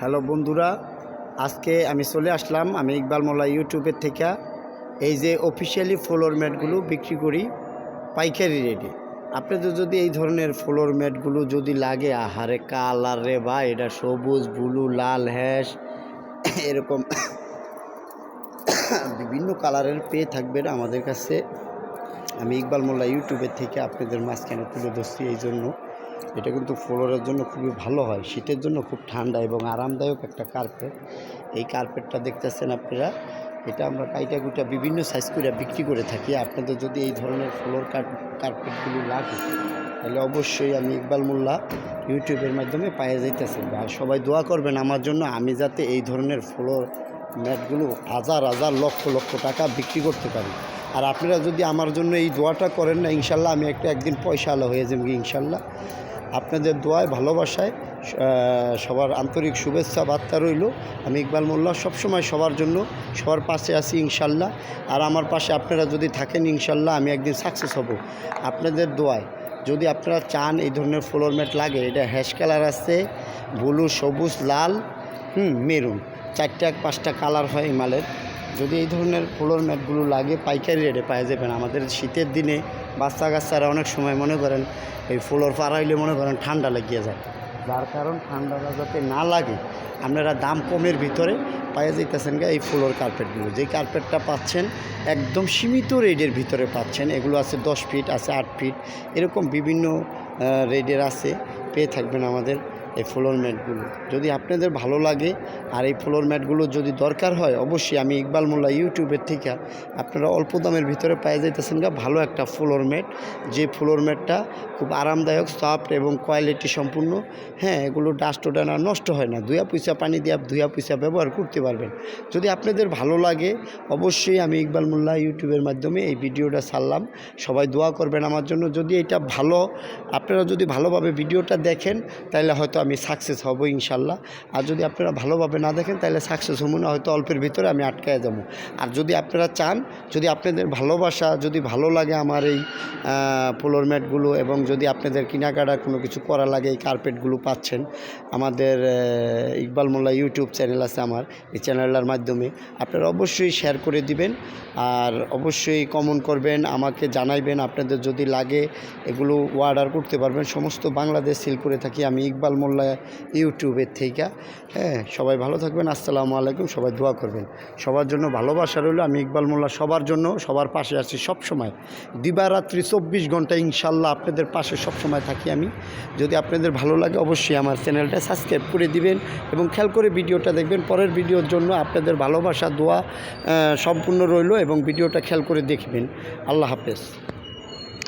Hello বন্ধুরা, আজকে আমি চলে আসলাম আমি ইকবাল মোল্লা ইউটিউবের থেকে। এই যে অফিসিয়ালি ফ্লোর ম্যাটগুলো বিক্রি করি, পাইকারি রেটে আপনাদের যদি এই ধরনের ফ্লোর ম্যাটগুলো যদি লাগে, আহারে কালার রে ভাই, এটা সবুজ, ব্লু, লাল, হ্যাশ, এরকম বিভিন্ন কালারের পেয়ে থাকবেন আমাদের কাছে। আমি ইকবাল মোল্লা ইউটিউবের থেকে আপনাদের মাঝখানে তুলে ধরছি এই জন্য। এটা কিন্তু ফ্লোরের জন্য খুবই ভালো হয়। শীতের জন্য খুব ঠান্ডা এবং আরামদায়ক একটা কার্পেট এই কার্পেটটা দেখতেছেন আপনারা, এটা আমরা কাইটা কুইটা বিভিন্ন সাইজ করে বিক্রি করে থাকি। আপনাদের যদি এই ধরনের ফ্লোর কার্পেটগুলো লাগে, তাহলে অবশ্যই আমি ইকবাল মোল্লা ইউটিউবের মাধ্যমে পায়ে যাইতেছেন। আর সবাই দোয়া করবেন আমার জন্য, আমি যাতে এই ধরনের ফ্লোর ম্যাটগুলো হাজার হাজার, লক্ষ লক্ষ টাকা বিক্রি করতে পারি। আর আপনারা যদি আমার জন্য এই দোয়াটা করেন না, ইনশাল্লাহ আমি একটা একদিন পয়সা আলো হয়ে যাব, ইনশাল্লাহ। আপনাদের দোয়ায়, ভালোবাসায় সবার আন্তরিক শুভেচ্ছা, বার্তা রইল। আমি ইকবাল মোল্লা, সবসময় সবার জন্য, সবার পাশে আছি ইনশাল্লাহ। আর আমার পাশে আপনারা যদি থাকেন, ইনশাল্লাহ আমি একদিন সাকসেস হব। আপনাদের দোয়ায়, যদি আপনারা চান এই ধরনের ফ্লোর ম্যাট লাগে, এটা হ্যাশ কালার আছে ব্লু সবুজ, লাল, হুম মেরুন চারটা, পাঁচটা কালার হয় মালের। যদি এই ধরনের ফ্লোর ম্যাটগুলো লাগে, পাইকারি রেটে পাওয়া যাবেন আমাদের শীতের দিনে বাচ্চা কাচ্চারা অনেক সময় মনে করেন এই ফ্লোর পাড়াইলে মনে করেন ঠান্ডা লাগিয়ে যায়। যার কারণ ঠান্ডাটা যাতে না লাগে, আপনারা দাম কমের ভিতরে পাওয়া যাইতেছেন গা এই ফ্লোর কার্পেটগুলো যেই কার্পেটটা পাচ্ছেন, একদম সীমিত রেডের ভিতরে পাচ্ছেন। এগুলো আছে দশ ফিট আছে আট ফিট এরকম বিভিন্ন রেডের আছে। পেয়ে থাকবেন আমাদের। এই ফ্লোর ম্যাটগুলো যদি আপনাদের ভালো লাগে, আর এই ফ্লোর ম্যাটগুলো যদি দরকার হয়, অবশ্যই আমি ইকবাল মোল্লা ইউটিউবের থেকে আপনারা অল্প দামের ভিতরে পেয়ে যাইতেছেন গা, ভালো একটা ফ্লোর ম্যাট যে ফ্লোর ম্যাটটা খুব আরামদায়ক সফট এবং কোয়ালিটি সম্পূর্ণ। হ্যাঁ এগুলো ডাস্ট ওটা নষ্ট হয় না। ধুয়া পয়সা পানি দিয়ে ধুয়া পয়সা ব্যবহার করতে পারবেন। যদি আপনাদের ভালো লাগে, অবশ্যই আমি ইকবাল মোল্লা ইউটিউবের মাধ্যমে এই ভিডিওটা ছাড়লাম। সবাই দোয়া করবেন আমার জন্য। যদি এটা ভালো, আপনারা যদি ভালোভাবে ভিডিওটা দেখেন তাহলে হয়তো আমি সাকসেস হব ইনশাল্লাহ। আর যদি আপনারা ভালোভাবে না দেখেন, তাহলে সাকসেস হব না, হয়তো অল্পের ভিতরে আমি আটকায় যাব। আর যদি আপনারা চান, যদি আপনাদের ভালোবাসা, যদি ভালো লাগে আমার এই ফ্লোর ম্যাটগুলো এবং যদি আপনাদের কেনাকাটা কোনো কিছু করা লাগে এই কার্পেটগুলো পাচ্ছেন, আমাদের ইকবাল মোল্লা ইউটিউব চ্যানেল আছে আমার, এই চ্যানেলটার মাধ্যমে আপনারা অবশ্যই শেয়ার করে দিবেন। আর অবশ্যই কমন করবেন, আমাকে জানাইবেন, আপনাদের যদি লাগে, এগুলো অর্ডার করতে পারবেন। সমস্ত বাংলাদেশ সেল করে থাকি আমি, ইকবাল মোল্লা ইউটিউবের থেকে হ্যাঁ সবাই ভালো থাকবেন, আসসালামু আলাইকুম, সবাই দোয়া করবেন। সবার জন্য ভালোবাসা রইল, আমি ইকবাল মোল্লা, সবার জন্য, সবার পাশে আছি সব সময় দিবারাত্রি চব্বিশ ঘণ্টা ইনশাল্লাহ আপনাদের পাশে সবসময় থাকি আমি। যদি আপনাদের ভালো লাগে অবশ্যই আমার চ্যানেলটা সাবস্ক্রাইব করে দিবেন এবং খেয়াল করে ভিডিওটা দেখবেন। পরের ভিডিওর জন্য আপনাদের ভালোবাসা, দোয়া সম্পূর্ণ রইল এবং ভিডিওটা খেয়াল করে দেখবেন। আল্লাহ হাফেজ।